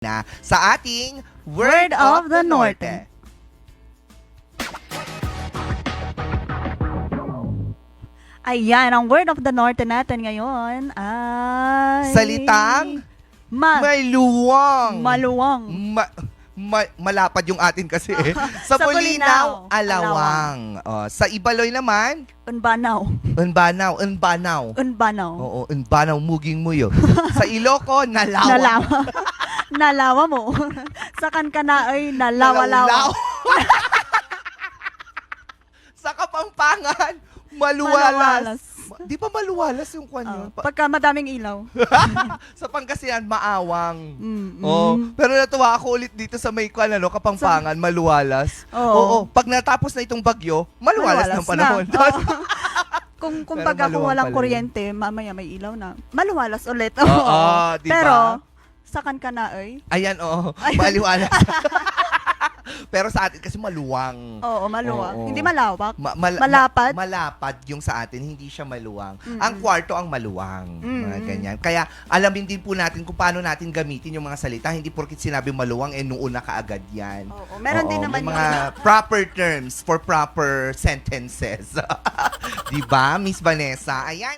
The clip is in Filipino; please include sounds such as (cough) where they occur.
na sa ating Word of the Norte. Ayan, ang word of the norte natin ngayon ay... Salitang Ma- May luwang. maluwang. Ma- ma- malapad yung atin kasi eh. (laughs) Sa, Sa Bulinaw, Bulinaw, alawang. Oh, sa Ibaloy naman, Unbanaw. unbanaw, unbanaw. Unbanaw. Oo, unbanaw, muging muyo. (laughs) sa Iloco, nalawa. Nalawa. (laughs) Nalawa mo. (laughs) Sa kankana ay nalawa-lawa. (laughs) Sa Kapampangan, maluwalas. Maluwalas. Ma- Di ba maluwalas yung kwan yun? Oh, Pa- pagka madaming ilaw. (laughs) sa Pangasinan, maawang. Mm, Oh, mm. pero natuwa ako ulit dito sa may kwan, ano, Kapampangan, maluwalas. Oo. Oo, pag natapos na itong bagyo, maluwalas, ng panahon. na. Oo. kung kung Pero baga kung maluwang walang pala yun. kuryente, mamaya may ilaw na. Maluwalas ulit. Oo, Oo. di ba? Pero, sa kankana ay, Ayan, oo, (laughs) maliwalas. (laughs) pero sa atin kasi maluwang. oo, maluwag. Oo. Hindi malawak. Ma- mal- Malapad? ma- malapad yung sa atin, hindi siya maluwang. Mm-mm. Ang kwarto ang maluwang. Mga Mm-mm. ganyan. Kaya alamin din po natin kung paano natin gamitin yung mga salita. Hindi porkit sinabi maluwang, eh noon na kaagad yan. Oo, meron din Oo, naman may yung mga (laughs) proper terms for proper sentences. 'Di ba, Miss Vanessa? Ayan.